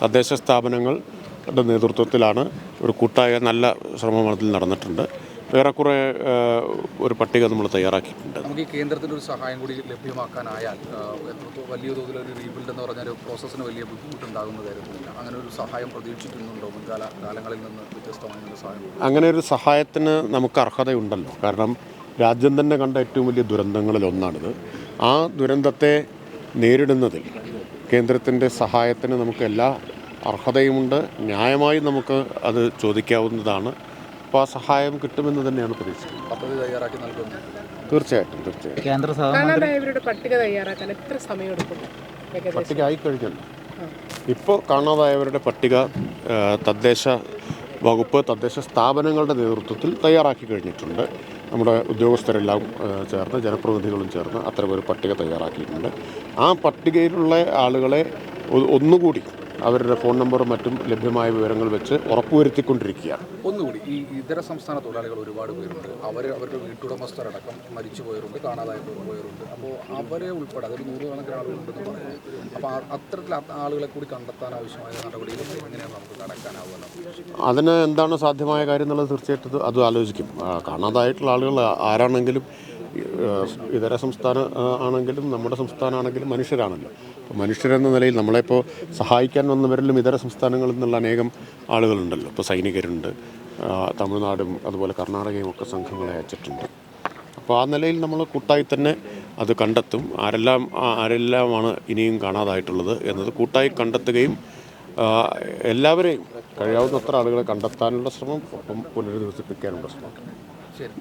തദ്ദേശ സ്ഥാപനങ്ങളുടെ നേതൃത്വത്തിലാണ് ഒരു കൂട്ടായ നല്ല ശ്രമം അതിൽ നടന്നിട്ടുണ്ട് ഏറെക്കുറെ ഒരു പട്ടിക നമ്മൾ തയ്യാറാക്കിയിട്ടുണ്ട്. നമുക്ക് ഈ കേന്ദ്രത്തിന്റെ ഒരു സഹായം കൂടി ലഭ്യമാക്കാനായാൽ വലിയ തോതിൽ ഒരു റീബിൽഡ് എന്ന് പറഞ്ഞ ഒരു പ്രോസസ്സിന് വലിയ ബുദ്ധിമുട്ടുണ്ടാകുന്ന കാര്യത്തിലില്ല അങ്ങനെ ഒരു സഹായം പ്രതീക്ഷിക്കുന്നുണ്ടോ? മുൻകാല കാലങ്ങളിൽ നിന്ന് വ്യത്യസ്തമായ സഹായം അങ്ങനെ ഒരു സഹായത്തിന് നമുക്ക് അർഹതയുണ്ടല്ലോ. കാരണം രാജ്യം തന്നെ കണ്ട ഏറ്റവും വലിയ ദുരന്തങ്ങളിൽ ഒന്നാണിത്. ആ ദുരന്തത്തെ നേരിടുന്നതിൽ കേന്ദ്രത്തിന്റെ സഹായത്തിന് നമുക്ക് എല്ലാ അർഹതയുമുണ്ട്. ന്യായമായി നമുക്ക് അത് ചോദിക്കാവുന്നതാണ്. അപ്പോൾ ആ സഹായം കിട്ടുമെന്ന് തന്നെയാണ് പ്രതീക്ഷിക്കുന്നത്. പദ്ധതി തയ്യാറാക്കി നൽകുന്നു. തീർച്ചയായിട്ടും തീർച്ചയായിട്ടും. കേന്ദ്ര സഹമന്ത്രി കാണാതായവരുടെ പട്ടിക തയ്യാറാക്കാൻ എത്ര സമയമെടുക്കും ഏകദേശം. പട്ടിക ആയിക്കഴിഞ്ഞല്ലോ. ഇപ്പോൾ കാണാതായവരുടെ പട്ടിക തദ്ദേശ വകുപ്പ് തദ്ദേശ സ്ഥാപനങ്ങളുടെ നേതൃത്വത്തിൽ തയ്യാറാക്കി കഴിഞ്ഞിട്ടുണ്ട്. നമ്മുടെ ഉദ്യോഗസ്ഥരെല്ലാം ചേർന്ന് ജനപ്രതിനിധികളും ചേർന്ന് അത്തരമൊരു പട്ടിക തയ്യാറാക്കിയിട്ടുണ്ട്. ആ പട്ടികയിലുള്ള ആളുകളെ ഒന്നുകൂടി അവരുടെ ഫോൺ നമ്പറും മറ്റും ലഭ്യമായ വിവരങ്ങൾ വെച്ച് ഉറപ്പുവരുത്തിക്കൊണ്ടിരിക്കുകയാണ് ഒന്നുകൂടി ഈ ഇതര സംസ്ഥാന തൊഴിലാളികൾ ഒരുപാട് പേരുണ്ട്. അവർ അവരുടെ വീട്ടുടമസ്ഥരടക്കം മരിച്ചു പോയവരുണ്ട് കാണാതായി പോയവരുണ്ട് അപ്പോൾ അവരെ ഉൾപ്പെടെ അതൊരു നൂറുകണക്കിന് ആളുകളുണ്ടെന്ന് പറയുന്നത് അപ്പോൾ അത്തരത്തിൽ ആളുകളെ കൂടി കണ്ടെത്താൻ ആവശ്യമായ നടപടിയിലൊക്കെ എങ്ങനെയാണ് നമുക്ക് കടക്കാനാവുക അതിന് എന്താണ് സാധ്യമായ കാര്യം എന്നുള്ളത് തീർച്ചയായിട്ടും അത് ആലോചിക്കും. കാണാതായിട്ടുള്ള ആളുകൾ ആരാണെങ്കിലും ഇതര സംസ്ഥാന ആണെങ്കിലും നമ്മുടെ സംസ്ഥാനമാണെങ്കിലും മനുഷ്യരാണല്ലോ. അപ്പോൾ മനുഷ്യരെന്ന നിലയിൽ നമ്മളെപ്പോൾ സഹായിക്കാൻ വന്നവരിലും ഇതര സംസ്ഥാനങ്ങളിൽ നിന്നുള്ള അനേകം ആളുകളുണ്ടല്ലോ. ഇപ്പോൾ സൈനികരുണ്ട് തമിഴ്നാടും അതുപോലെ കർണാടകയും ഒക്കെ സംഘങ്ങളെ അയച്ചിട്ടുണ്ട്. അപ്പോൾ ആ നിലയിൽ നമ്മൾ കൂട്ടായി തന്നെ അത് കണ്ടെത്തും. ആരെല്ലാം ആരെല്ലാമാണ് ഇനിയും കാണാതായിട്ടുള്ളത് എന്നത് കൂട്ടായി കണ്ടെത്തുകയും എല്ലാവരെയും കഴിയാവുന്നത്ര ആളുകളെ കണ്ടെത്താനുള്ള ശ്രമം ഒപ്പം പുനരധിവസിപ്പിക്കാനുള്ള ശ്രമം.